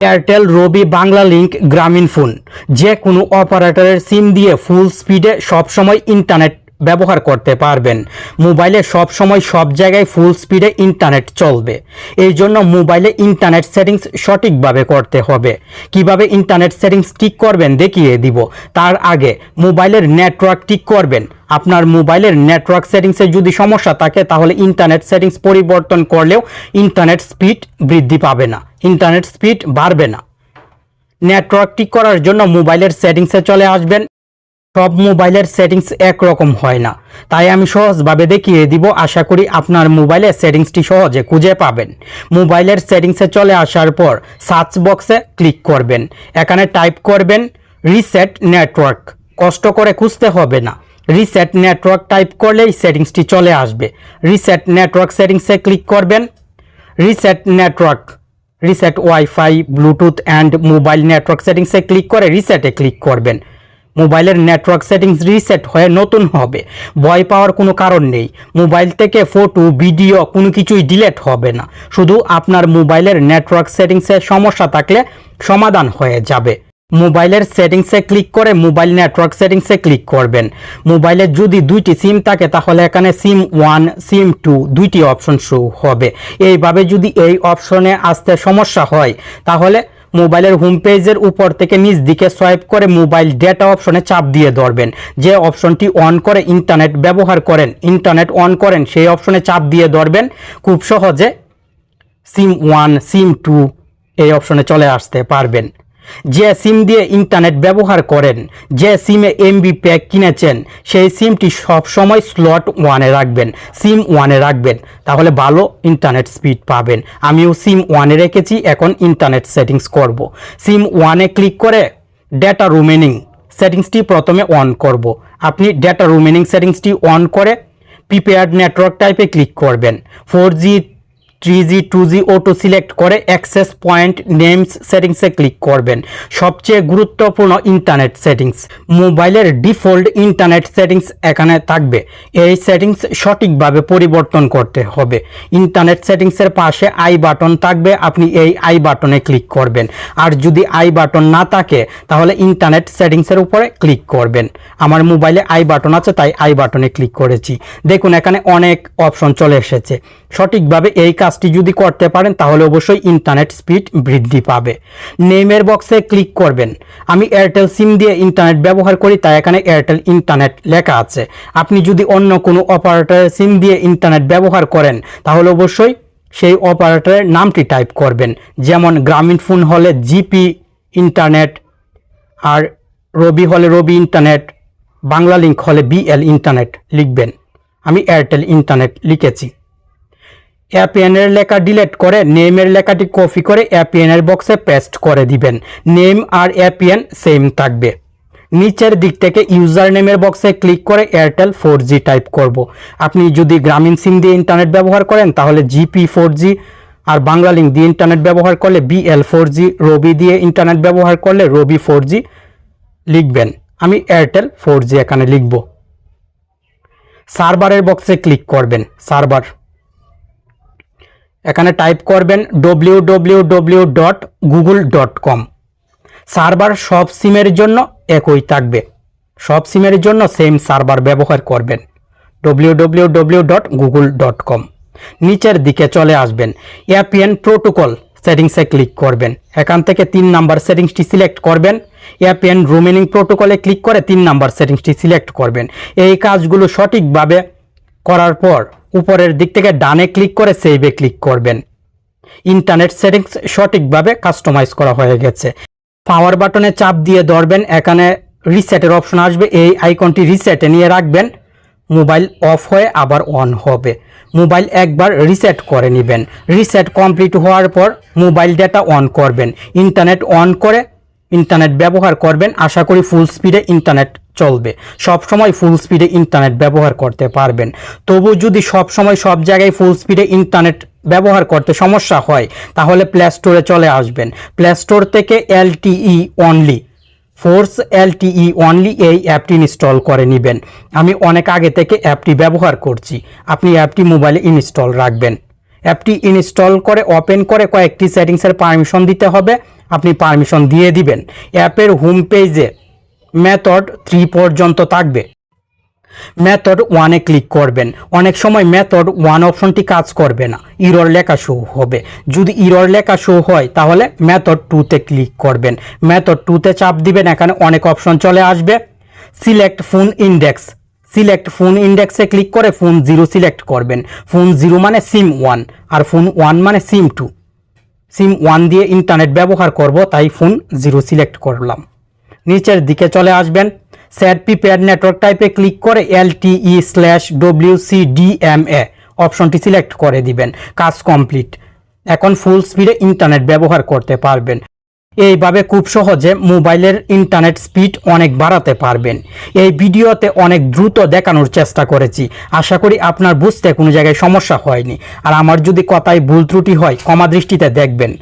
Airtel, Robi, Banglalink, Grameenphone. যে কোনো অপারেটরের সিম দিয়ে ফুল স্পিডে সবসময় ইন্টারনেট ব্যবহার করতে পারবেন। মোবাইলে সবসময় সব জায়গায় ফুল স্পিডে ইন্টারনেট চলবে। এই জন্য মোবাইলে ইন্টারনেট সেটিংস সঠিকভাবে করতে হবে। কীভাবে ইন্টারনেট সেটিংস ঠিক করবেন দেখিয়ে দিব। তার আগে মোবাইলের নেটওয়ার্ক ঠিক করবেন। আপনার মোবাইলের নেটওয়ার্ক সেটিংসে যদি সমস্যা থাকে, তাহলে ইন্টারনেট সেটিংস পরিবর্তন করলেও ইন্টারনেট স্পিড বৃদ্ধি পাবে না। ইন্টারনেট স্পিড বাড়বে না। নেটওয়ার্ক ঠিক করার জন্য মোবাইলের সেটিংসে চলে আসবেন। সব মোবাইলের সেটিংস একরকম হয় না। তাই আমি সহজভাবে দেখিয়ে দিব, আশা করি আপনার মোবাইলের সেটিংসটি সহজে খুঁজে পাবেন। মোবাইলের সেটিংসে চলে আসার পর সার্চ বক্সে ক্লিক করবেন। এখানে টাইপ করবেন রিসেট নেটওয়ার্ক কষ্ট করে খুঁজতে হবে না। রিসেট নেটওয়ার্ক টাইপ করলেই সেটিংসটি চলে আসবে। রিসেট নেটওয়ার্ক সেটিংসে ক্লিক করবেন। Reset network reset Wi-Fi Bluetooth and mobile network সেটিংসে ক্লিক করে রিসেটে ক্লিক করবেন। মোবাইলের নেটওয়ার্ক সেটিংস রিসেট হয়ে নতুন হবে। ভয় পাওয়ার কোনো কারণ নেই। মোবাইল থেকে ফটো ভিডিও কোনো কিছুই ডিলেট হবে না। শুধু আপনার মোবাইলের নেটওয়ার্ক সেটিংসের সমস্যা থাকলে সমাধান হয়ে যাবে। মোবাইলের সেটিংসে ক্লিক করে মোবাইল নেটওয়ার্ক সেটিংসে ক্লিক করবেন। মোবাইলে যদি দুইটি সিম থাকে, তাহলে এখানে সিম ওয়ান, সিম টু দুইটি অপশন শো হবে। এইভাবে যদি এই অপশনে আসতে সমস্যা হয়, তাহলে মোবাইলের হোম পেজের উপর থেকে নিচ দিকে সোয়াইপ করে মোবাইল ডেটা অপশনে চাপ দিয়ে ধরবেন। যে অপশনটি অন করে ইন্টারনেট ব্যবহার করেন ইন্টারনেট অন করেন, সেই অপশনে চাপ দিয়ে ধরবেন। খুব সহজে সিম ওয়ান, সিম টু এই অপশনে চলে আসতে পারবেন। যে সিম দিয়ে ইন্টারনেট ব্যবহার করেন, যে সিমে এমবি প্যাক কিনেছেন, সেই সিমটি সবসময় স্লট ওয়ানে রাখবেন, সিম ওয়ানে রাখবেন, তাহলে ভালো ইন্টারনেট স্পিড পাবেন। আমিও সিম ওয়ানে রেখেছি, এখন ইন্টারনেট সেটিংস করব। সিম ওয়ানে ক্লিক করে ডেটা রুমেনিং সেটিংসটি প্রথমে অন করব। আপনি ডেটা রুমেনিং সেটিংসটি অন করে প্রিপেয়ার্ড নেটওয়ার্ক টাইপে ক্লিক করবেন। Four G three G two G auto select করে অ্যাক্সেস পয়েন্ট নেমস সেটিংসে ক্লিক করবেন। সবচেয়ে গুরুত্বপূর্ণ ইন্টারনেট সেটিংস মোবাইলের ডিফল্ট ইন্টারনেট সেটিংস এখানে থাকবে। এই সেটিংস সঠিকভাবে পরিবর্তন করতে হবে। ইন্টারনেট সেটিংসের পাশে আই বাটন থাকবে, আপনি এই আই বাটনে ক্লিক করবেন। আর যদি আই বাটন না থাকে, তাহলে ইন্টারনেট সেটিংসের উপরে ক্লিক করবেন। আমার মোবাইলে আই বাটন আছে, তাই আই বাটনে ক্লিক করেছি। দেখুন, এখানে অনেক অপশন চলে এসেছে। সঠিকভাবে এই কাজটি যদি করতে পারেন, তাহলে অবশ্যই ইন্টারনেট স্পিড বৃদ্ধি পাবে। নেমের বক্সে ক্লিক করবেন। আমি এয়ারটেল সিম দিয়ে ইন্টারনেট ব্যবহার করি, তাই এখানে এয়ারটেল ইন্টারনেট লেখা আছে। আপনি যদি অন্য কোনো অপারেটরের সিম দিয়ে ইন্টারনেট ব্যবহার করেন, তাহলে অবশ্যই সেই অপারেটরের নামটি টাইপ করবেন। যেমন গ্রামীণ ফোন হলে জিপি ইন্টারনেট আর রবি হলে রবি ইন্টারনেট বাংলা লিঙ্ক হলে বিএল ইন্টারনেট লিখবেন। আমি এয়ারটেল ইন্টারনেট লিখেছি। অ্যাপিএনের লেখা ডিলিট করে নেমের লেখাটি কপি করে অ্যাপিএনের বক্সে পেস্ট করে দিবেন। নেম আর অ্যাপিএন সেম থাকবে। নিচের দিক থেকে ইউজার নেমের বক্সে ক্লিক করে এয়ারটেল ফোর টাইপ করব। আপনি যদি গ্রামীণ সিম দিয়ে ইন্টারনেট ব্যবহার করেন, তাহলে জিপি ফোর আর বাংলা লিঙ্ক দিয়ে ইন্টারনেট ব্যবহার করলে বিএল ফোর রবি দিয়ে ইন্টারনেট ব্যবহার করলে রবি ফোর লিখবেন। আমি এয়ারটেল ফোর এখানে লিখব। সার্ভারের বক্সে ক্লিক করবেন। সার্ভার এখানে টাইপ করবেন W W W dot Google dot com server সব সিমের জন্য একই থাকবে। সব সিমের জন্য সেম সার্ভার ব্যবহার করবেন W W W dot Google dot com নিচের দিকে চলে আসবেন অ্যাপিএন প্রোটোকল সেটিংসে ক্লিক করবেন। এখান থেকে তিন নাম্বার সেটিংসটি সিলেক্ট করবেন অ্যাপিএন রুমেনিং প্রোটোকলে ক্লিক করে তিন নাম্বার সেটিংসটি সিলেক্ট করবেন। এই কাজগুলো সঠিকভাবে করার পর উপরের দিক থেকে ডানে ক্লিক করে সেভে ক্লিক করবেন। ইন্টারনেট সেটিংস সঠিকভাবে কাস্টমাইজ করা হয়ে গেছে। পাওয়ার বাটনে চাপ দিয়ে ধরবেন, এখানে রিসেটের অপশন আসবে। এই আইকনটি রিসেটে নিয়ে রাখবেন। মোবাইল অফ হয়ে আবার অন হবে। মোবাইল একবার রিসেট করে নেবেন। রিসেট কমপ্লিট হওয়ার পর মোবাইল ডেটা অন করবেন। ইন্টারনেট অন করে ইন্টারনেট ব্যবহার করবেন। আশা করি ফুল স্পিডে ইন্টারনেট চলবে। সব সময় ফুল স্পিডে ইন্টারনেট ব্যবহার করতে পারবেন। তবু যদি সব সময় সব জায়গায় ফুল স্পিডে ইন্টারনেট ব্যবহার করতে সমস্যা হয়, তাহলে প্লে স্টোরে চলে আসবেন। প্লে স্টোর থেকে LTE only force LTE only এই অ্যাপটি ইনস্টল করে নেবেন। আমি অনেক আগে থেকে অ্যাপটি ব্যবহার করছি। আপনি অ্যাপটি মোবাইলে ইনস্টল রাখবেন। অ্যাপটি ইনস্টল করে ওপেন করে কয়েকটি সেটিংসের পারমিশন দিতে হবে। আপনি পারমিশন দিয়ে দিবেন। অ্যাপের হোম পেজে মেথড থ্রি পর্যন্ত থাকবে। মেথড ওয়ানে ক্লিক করবেন। অনেক সময় মেথড ওয়ান অপশনটি কাজ করবে না। ইরর লেখা শো হবে। যদি ইরর লেখা শো হয়, তাহলে মেথড টুতে ক্লিক করবেন। মেথড টুতে চাপ দিবেন, এখানে অনেক অপশন চলে আসবে। Select phone index. Select phone ইন্ডেক্সে click করে ফোন জিরো সিলেক্ট করবেন। ফোন জিরো মানে সিম ওয়ান, আর ফোন ওয়ান মানে সিম টু। সিম ওয়ান দিয়ে ইন্টারনেট ব্যবহার করব, তাই ফোন জিরো সিলেক্ট করলাম। নিচের দিকে চলে আসবেন। স্যাট প্রিপেয়ার নেটওয়ার্ক টাইপে ক্লিক করে LTE slash W C DMA অপশনটি সিলেক্ট করে দিবেন। কাজ কমপ্লিট এখন ফুল স্পিডে ইন্টারনেট ব্যবহার করতে পারবেন। এইভাবে খুব সহজে মোবাইলের ইন্টারনেট স্পিড অনেক বাড়াতে পারবেন। এই ভিডিওতে অনেক দ্রুত দেখানোর চেষ্টা করেছি। আশা করি আপনার বুঝতে কোনো জায়গায় সমস্যা হয়নি। আর আমার যদি কথায় ভুল ত্রুটি হয়, ক্ষমা দৃষ্টিতে দেখবেন।